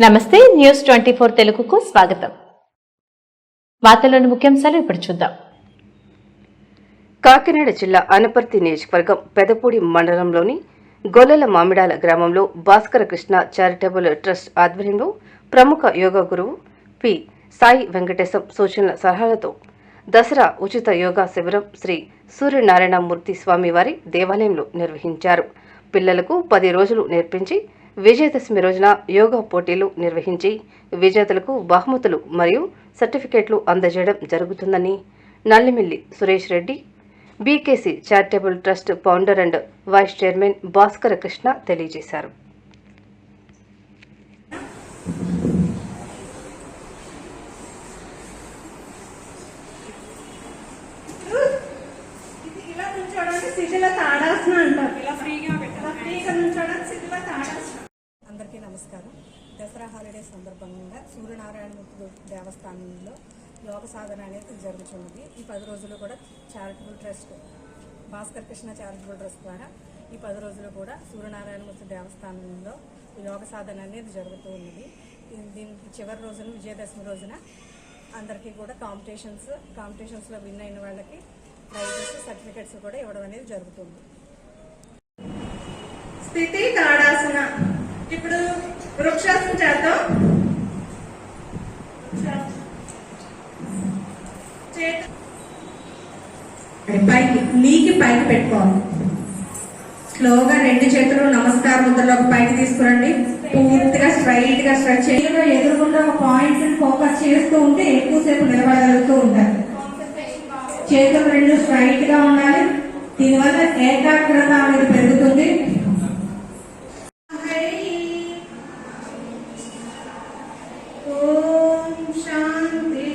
నమస్తే news twenty four తెలుగుకు స్వాగతం. వార్తల్లోని ముఖ్యాంశాలు ఇప్పుడు చూద్దాం. కాకినాడ జిల్లా అనపర్తి నియోజకవర్గం పెదపూడి మండలంలోని గొల్లల మామిడాల గ్రామంలో భాస్కర కృష్ణ చారిటబుల్ ట్రస్ట్ ఆధ్వర్యంలో ప్రముఖ యోగా గురువు పి. సాయి వెంకటేశం సూచనల సలహాలతో దసరా ఉచిత యోగా శిబిరం శ్రీ సూర్యనారాయణమూర్తి స్వామి స్వామివారి దేవాలయంలో నిర్వహించారు. పిల్లలకు పది రోజులు నేర్పించి విజయదశమి రోజున యోగా పోటీలు నిర్వహించి విజేతలకు బహుమతులు మరియు సర్టిఫికేట్లు అందజేయడం జరుగుతుందని Nallimilli Suresh Reddy BKC charitable trust founder and vice chairman Bhaskara Krishna తెలియజేశారు. ఇది నమస్కారం. దసరా హాలిడే సందర్భంగా సూర్యనారాయణమూర్తి దేవస్థానంలో యోగ సాధన అనేది జరుగుతున్నది. ఈ పది రోజులు కూడా charitable trust Bhaskar Krishna charitable trust ద్వారా ఈ పది రోజులు కూడా సూర్యనారాయణమూర్తి దేవస్థానంలో యోగ సాధన అనేది జరుగుతూ ఉన్నది. దీనికి చివరి రోజున విజయదశమి రోజున అందరికీ కూడా కాంపిటీషన్స్ కాంపిటీషన్స్లో విన్ అయిన వాళ్ళకి ప్రైజెస్ సర్టిఫికెట్స్ కూడా ఇవ్వడం అనేది జరుగుతుంది. స్థితి తాడాసన వృక్షాసనం చేద్దాం. పైకి నీకి పైకి పెట్టుకోవాలి. స్లోగా రెండు చేతులు నమస్కార ముద్రలోకి పైకి తీసుకురండి. పూర్తిగా స్ట్రైట్గా స్ట్రెచ్ చేతిలో ఎదురుకుండా ఒక పాయింట్ ఫోకస్ చేస్తూ ఉంటే ఎక్కువసేపు నిలబడగలుగుతూ ఉంటారు చేతులు రెండు స్ట్రైట్గా ఉండాలి. దీనివల్ల ఏకాగ్రత అనేది పెరుగుతుంది. ॐ शान्ति